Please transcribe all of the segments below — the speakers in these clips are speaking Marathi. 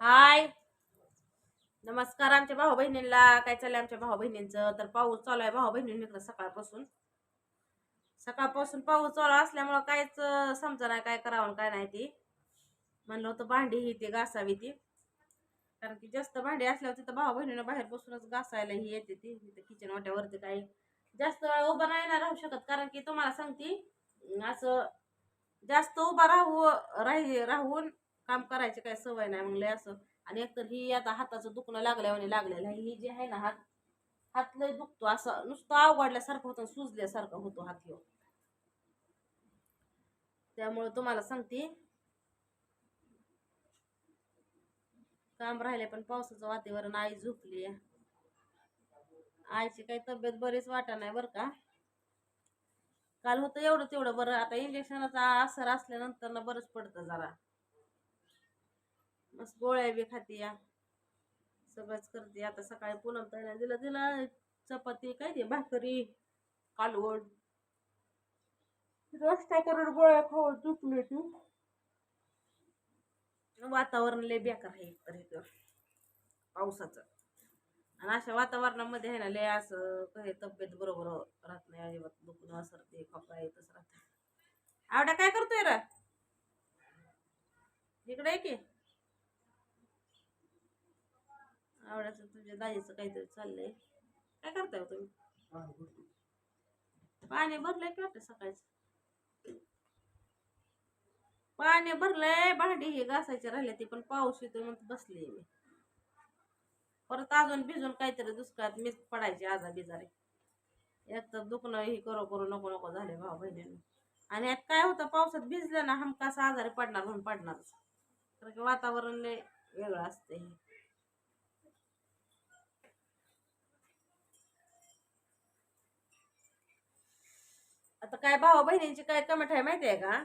हाय. नमस्कार आमच्या भाऊ बहिणींना काय चाललंय आमच्या भाऊ बहिणींचं तर पाऊस चालू आहे भाऊ बहिणींकडे सकाळपासून. सकाळपासून पाऊस चालू असल्यामुळं काहीच समजा नाही काय करावं काय नाही ती. म्हणलं होतं भांडी ही ती घासावी ती. कारण की जास्त भांडी असल्यावर तिथं भाऊ बहिणीनं बाहेर बसूनच घासायला ही येते ती. किचन वाट्यावरती काही जास्त वेळ उभं नाही ना राहू शकत. कारण की तुम्हाला सांगते असं जास्त उभा राहू राही राहून काम करायची काय सवय नाही मग लय असं. आणि एकतर ही आता हाताचं दुखणं लागल्यावाने लागलेलं आहे ही जी आहे ना हात हात लय दुखतो असं. नुसतं अवघडल्यासारखं होतं सुजल्यासारखं होतो हात येऊन त्यामुळे तुम्हाला सांगते काम राहिले पण पावसाचं वातावरण आई झोपली. आईची काही तब्येत बरीच वाटा नाही बरं का. काल होतं एवढं तेवढं बरं. आता इंजेक्शनाचा असर असल्यानंतर ना बरंच पडतं जरा. मस्त गोळ्या बी खाते या सगळंच करते आता सकाळी पूनम ताईला दिलं दिला चपाती काय ते भाकरी कालवड. रस्ता करून गोळ्या खाऊन चुकले ती. वातावरण लय बेकार आहे एकतर इथं पावसाचं. आणि अशा वातावरणामध्ये आहे ना लय असं काही तब्येत बरोबर राहत नाही अजिबात. दुखणं सर्दी खोकला येतच राहत. आवड्या काय करतोय र? इकडे आहे की. आवडायचं तुझ्या दाजीचं काहीतरी चाललंय. काय करताय हो तुम्ही? पाणी भरलंय की वाटतं सकाळचं? पाणी भरलंय भांडी ही घासायची राहिली ती पण पाऊस येतो म्हणून बसली मी. परत अजून भिजून काहीतरी दुष्काळात मीच पडायची आजा बिजारे. एक तर दुखणं हे करो करू नको नको झाले भाऊ बहिणींनी. आणि यात काय होतं पावसात भिजलं ना हमकास आजारी पडणार म्हणून पडणारच. कारण की वातावरण लय वेगळं असते हे आता काय भाऊ बहिणींची काय कमेंट आहे माहिती आहे का?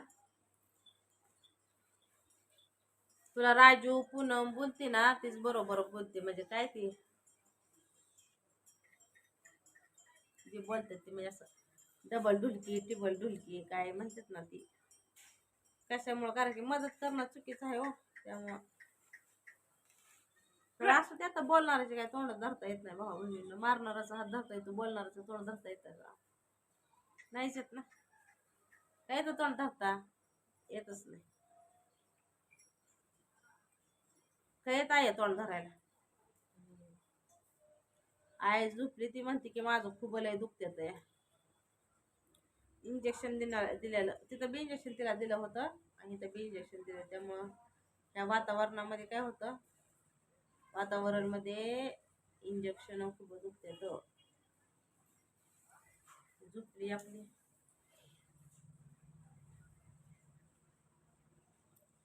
तुला राजू पूनम बोलते ना तीच बरोबर बोलते. म्हणजे काय ती? जी बोलतात ती म्हणजे असं डबल ढुलकी टिबल ढुलकी काय म्हणतात ना ती. कशामुळं? कारण की मदत करणं चुकीचं आहे हो त्यामुळं. तर असं ते आता बोलणाऱ्याचे काय तोंड धरता येत नाही भाऊ बहिणींना. मारणाराचा हात धरता येतो बोलणाराचं तोंड धरता येतं का? नाहीच येत ना. काय येतं तोंड धरता येतच नाही. काय येत आहे तोंड धरायला? आई झोपली ती म्हणते की माझं खूप लय दुखत या इंजेक्शन देणार दिलेलं. तिथं बी इंजेक्शन तिला दिलं होतं आणि इथं बी इंजेक्शन दिलं. त्यामुळं त्या वातावरणामध्ये काय होतं? वातावरणमध्ये इंजेक्शन खूप दुखतात झोपली आपली.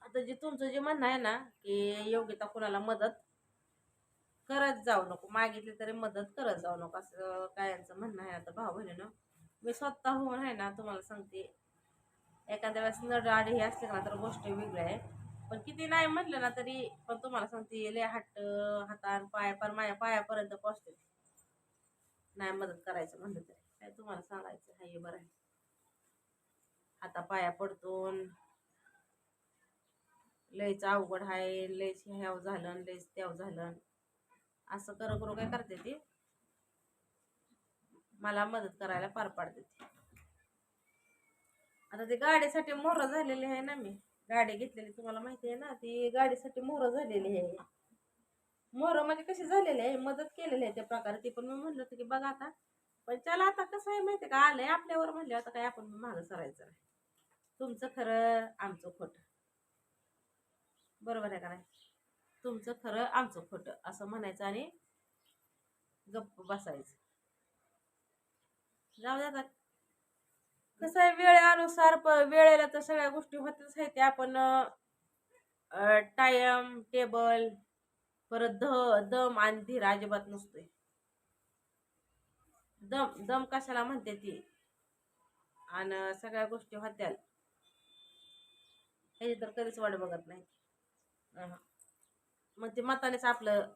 आता जे तुमचं जे म्हणणं आहे ना की योग्यता कुणाला मदत करत जाऊ नको. मागितली तरी मदत करत जाऊ नको. असं कायांचं म्हणणं आहे आता भाऊ बहिणीनं. मी स्वतः होऊन आहे ना तुम्हाला सांगते. एखाद्या वेळेस नड हे असले ना तर गोष्ट वेगळी आहे. पण किती नाही म्हटलं ना तरी पण तुम्हाला सांगते लय हात हातान पाया पण माझ्या पायापर्यंत पोचते नाही मदत करायचं म्हणलं तरी. काय तुम्हाला सांगायचं? हा हे बरं आहे. हाता पाया पडतो लयच अवघड आहे लयच ह्याव झालं लयच त्याव झालं. असं करू करू काय करते ती? मला मदत करायला पार पाडते ती. आता ते गाडीसाठी मोहर झालेली आहे ना मी. गाडी घेतलेली तुम्हाला माहिती आहे ना? ती गाडीसाठी मोहर झालेली आहे. मोहर म्हणजे कशी झालेली आहे? मदत केलेली आहे त्या प्रकारे. ती पण मी म्हणलं होतं की बघा आता पण चला आता कसं आहे माहिती आहे का? आलंय आपल्यावर म्हणले आता काय आपण मागं सरायचं नाही. तुमचं खरं आमचं खोटं. बरोबर आहे का नाही? तुमचं खरं आमचं खोटं असं म्हणायचं आणि गप्प बसायचं. जाऊ द्या आता. कसं आहे वेळेनुसार वेळेला तर सगळ्या गोष्टी होतच आहेत. आपण टायम टेबल परत ध दम आणि धीर अजिबात नसतोय. दम दम कशाला म्हणते ती? आणि सगळ्या गोष्टी होत्याल. ह्याची तर कधीच वाट बघत नाही. मग ते मतानेच आपलं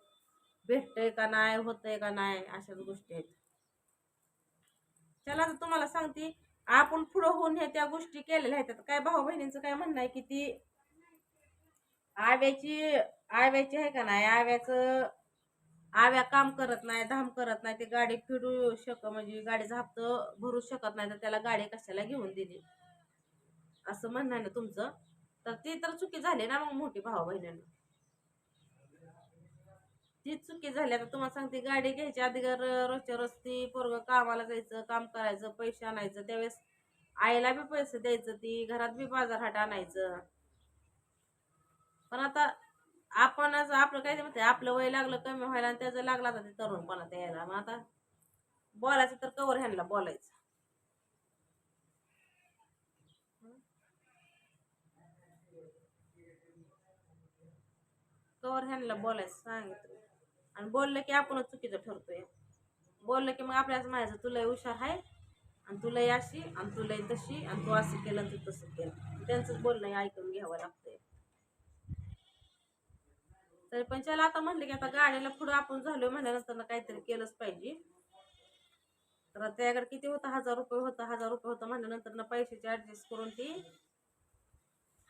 भेटतंय का नाही होतंय का नाही अशाच गोष्टी आहेत. चला तर तुम्हाला सांगते आपण पुढं होऊन ह्या त्या गोष्टी केलेल्या आहेत. काय भाऊ बहिणींचं काय म्हणणं आहे की ती आव्याची आव्याची आहे का नाही? आव्याचं आव्या काम करत नाही धाम करत नाही ते गाडी फिरू शक म्हणजे गाडीचा हप्ता भरू शकत नाही तर त्याला गाडी कशाला घेऊन दिली? असं म्हणणं आहे ना तुमचं? तर ती तर चुकी झाली ना मग मोठी भाऊ बहिणीनं. ती चुकी झाली आता तुम्हाला सांगते गाडी घ्यायची आधी घर रोजच्या रोज ती पोरग कामाला जायचं काम करायचं पैसे आणायचं त्यावेळेस आईला बी पैसे द्यायचं ती घरात बी बाजार हाट आणायचं. पण आता आपणच आपलं काय म्हणते आपलं वय लागलं कमी व्हायला आणि त्याचं लागला आता ते तरुणपणा यायला. मग आता बोलायचं तर कवर ह्यांना बोलायचं. कवर ह्यांना बोलायचं सांगितलं. आणि बोललं की आपणच चुकीचं ठरतोय. बोललं की मग आपल्याच म्हणायचं तुला हुशार आहे आणि तुलाही अशी आणि तुलाही तशी आणि तू असं केलं तू तसं केलं. त्यांचंच बोलणं ऐकून घ्यावं लागतंय. तरी पण त्याला आता म्हणले की आता गाडीला पुढं आपण झालो म्हणल्यानंतर काहीतरी केलंच पाहिजे. तर त्याकडे किती होतं? हजार रुपये होतं हजार रुपये होतं म्हणल्यानंतर ना पैशाचे ऍडजस्ट करून ती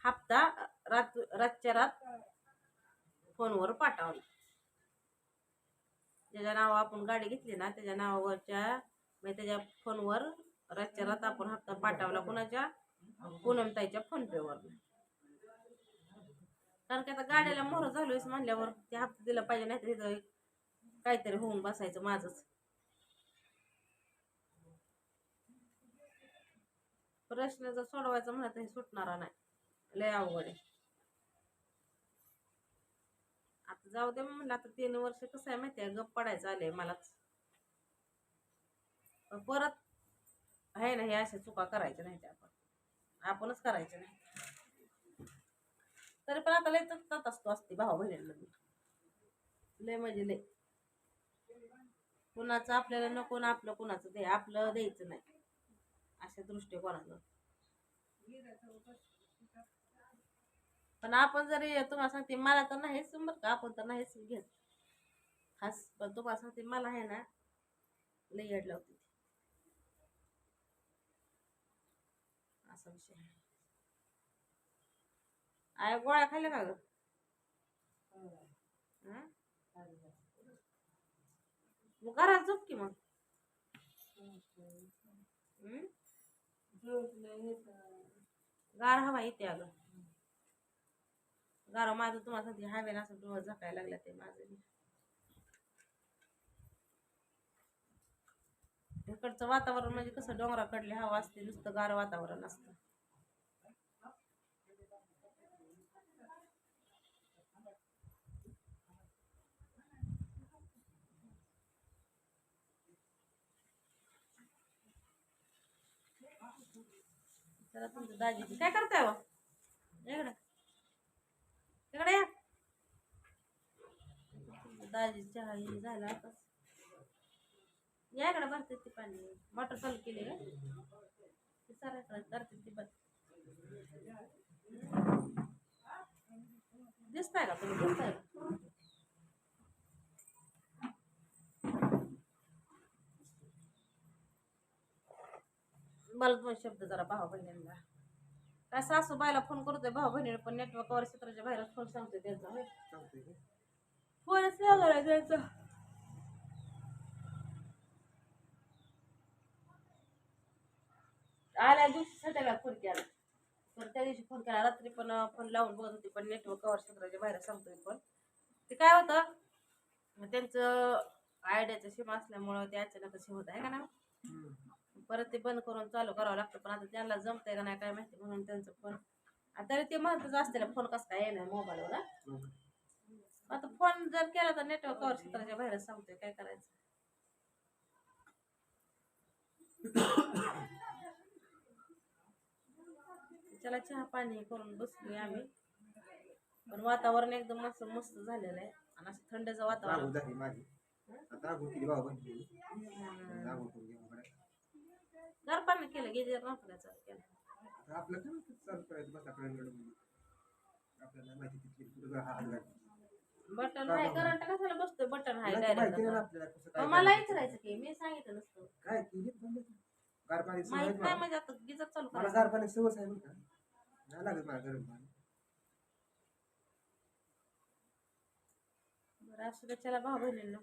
हप्ता रात रातच्या रात फोनवर पाठवला. ज्याच्या नावा आपण गाडी घेतली ना त्याच्या नावावरच्या म्हणजे त्याच्या फोनवर रातच्या रात आपण हप्ता पाठवला कोणाच्या? पूनमताईच्या फोनपेवर. कारण की आता गाड्याला मोहर झालोय म्हणल्यावर ते हप्ता दिला पाहिजे नाही तर इथं काहीतरी होऊन बसायचं माझंच. प्रश्न जर सोडवायचा म्हणा तर हे सुटणारा नाही. लय अवघड आहे. आता जाऊ दे म्हणलं आता तीन वर्ष कसं आहे माहिती आहे गप पडायचं आले मलाच. परत आहे ना हे अशा चुका करायच्या नाही आपण. आपणच करायच्या नाही तरी पण आता लय तत असतो असते भाऊ मी लय म्हणजे लय. कुणाचं आपल्याला नको ना आपलं कुणाचं दे आपलं द्यायचं नाही. अशा दृष्टिकोनानं पण आपण जरी तुम्हाला सांगते मला तर नाहीच बरं का आपण तर नाहीच घेत. खास पण तुम्हाला सांगते मला आहे ना लई येड लावते असा विषय आहे. आय गोळ्या खाल्ल्या का ग? मग घरात झोप की मग? गार हवा येते अगं. गार माझं तुम्हाला सांगते हवेनं असं डोळं झाकायला लागलं ते माझं. इकडचं वातावरण म्हणजे कसं डोंगराकडली हवा असते नुसतं गार वातावरण असतं. त्याला तुमचं दाजी काय करताय बा इकडं. इकडे या. दाजी चहा हे झाला आता. या इकडे भरते ती पाणी. मोटर चालू केली का ते सराकडे करते ती बंद दिसताय का तुम्ही दिसताय का? मला दोन शब्द जरा भाऊ बहिणींना काय सासूबाईला फोन करतोय भाऊ बहिणीला पण नेटवर्कवर क्षेत्राच्या बाहेर फोन सांगतोय त्यांचा. होय फोनच लागला त्यांचा. आल्या दिवशी संध्याकाळ फोन केला. पण त्या दिवशी फोन केला. रात्री पण फोन लावून बघत होती पण नेटवर्क कवर क्षेत्राच्या बाहेर सांगतोय पण ते काय होतं त्यांचं आयडियाचं सीम असल्यामुळं ते अचानकच होत आहे का ना परत ते बंद करून चालू करावं लागतं. पण आता त्यांना जमतंय का नाही काय माहिती म्हणून त्यांचं फोन आता तरी ते महत्वाचं असते फोन कसं काय येणार मोबाईलवर आता फोन जर केला तर नेटवर्क कवर क्षेत्राच्या बाहेर सांगतोय काय करायचं? चला चहा पाणी करून बसलोय आम्ही. पण वातावरण एकदम मस्त मस्त झालेलं आहे. आणि असं थंडचं वातावरण. रागू केली गिजर नव्हतं चालू केलं आता आपलं काय माहिती चालू करायचं? बस आपल्याला आपल्याला माहिती तिथली कुठं हा हात घालतो. बटन आहे करंट कशाला बसतोय? बटन आहे नाही तर माहिती नाही ना डायरेक्ट आपल्याला कसं काय मला करायचं. विचारायचं की मी सांगितलं नसतं. काय केली बंद कर. गार पाणी सवय माहीत नाही मला. म्हणजे आता गिजर चालू मला करायचं. गार पाणी सवय आहे बरं का. नाही लागत मला गरम पाणी. तर असं त्याच्याला भाऊ बहिणींना.